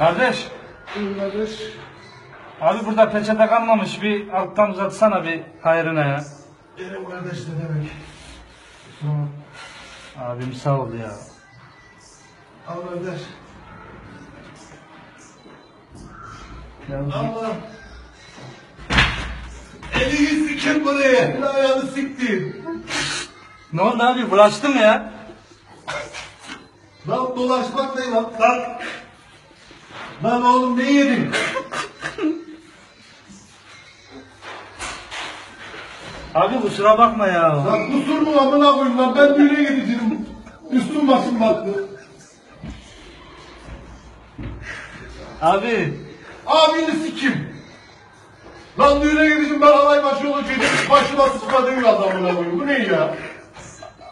Kardeş, Buyur kardeş. abi burada peçete kalmamış. Bir alttan uzatsana bir hayrına ya. Benim kardeş ne demek? Tamam. Abim sağ ol ya. Al kardeş. Allah. Elini sikin buraya. Elini ayağını siktin. ne oldu abi? Bulaştın mı ya? Lan dolaşmak ne lan? Lan. Lan oğlum ne yedin? Abi kusura bakma ya. Lan kusur mu amına koyayım lan ben düğüne gideceğim. Üstüm başım battı. Abi, Abini sikim. Lan düğüne gideceğim ben alay başı olacağım. Başıma sıçmadığım adam amına koyayım. Bu ne ya?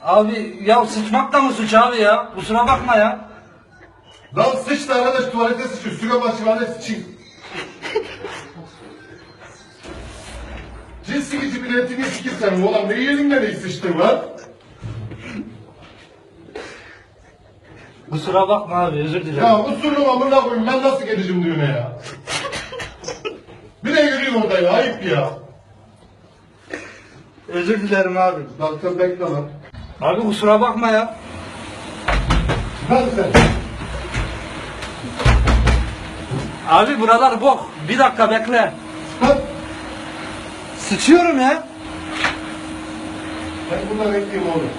abi ya sıçmak da mı suç abi ya? Kusura bakma ya. Lan sıçtı arkadaş tuvalete sıç. Üstüne başıma ne sıçayım. Cins sikici biletini sikirsen oğlum ne yedin de ne sıçtın lan? Kusura bakma abi, özür dilerim. Ya usulüm amına koyayım ben nasıl geleceğim düğüne ya? Bir de yürüyeyim orada ya ayıp ya. Özür dilerim abi. Lan sen bekle lan. Abi kusura bakma ya. Ben sen. Abi buralar bok. Bir dakika bekle. Lan. Sıçıyorum ya. Ben bundan bekleyeyim oğlum.